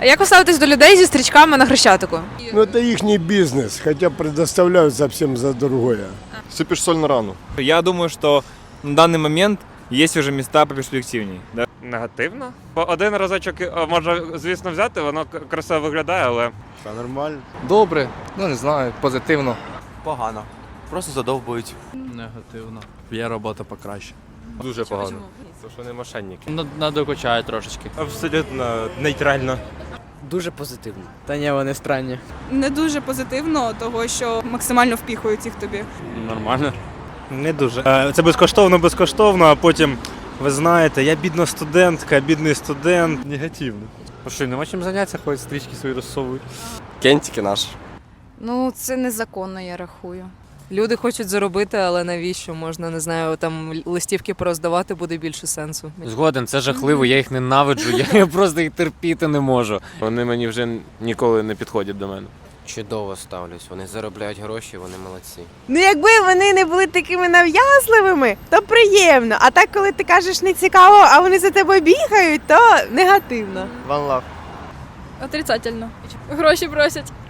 А Як ви ставитесь до людей зі стрічками на хрещатику? Ну, это их бизнес, хотя предоставляют совсем за другое. Сыпешь соль на рану. Я думаю, что на данный момент есть уже места поперспективней. Да? Негативно. Бо Один разочок е, можна, звісно, взяти, воно к- красиво виглядає, але Та нормально. Добре, ну не знаю, позитивно. Погано. Просто задовбують. Негативно. Є робота покраще. Дуже погано. Це що не мошенники. Надокучає трошечки. Абсолютно нейтрально. Дуже позитивно. Та ні, вони странні. Не дуже позитивно, того що максимально впіхують їх тобі. Нормально. Не дуже. Е, Це безкоштовно, безкоштовно, а потім, ви знаєте, я бідна студентка, бідний студент. Негативно. Що, нема чим зайнятися, ходять стрічки свої розсовують. Кентики наш. Ну, це незаконно, я рахую. Люди хочуть заробити, але навіщо можна не знаю, там листівки пороздавати буде більше сенсу. Згоден, це жахливо, я їх ненавиджу, я просто їх терпіти не можу. Вони мені вже ніколи не підходять до мене. Чудово ставлюсь, вони заробляють гроші, вони молодці. Ну, якби вони не були такими нав'язливими, то приємно. А так, коли ти кажеш не цікаво, а вони за тобою бігають, то негативно. One love. Отрицательно. Гроші просять.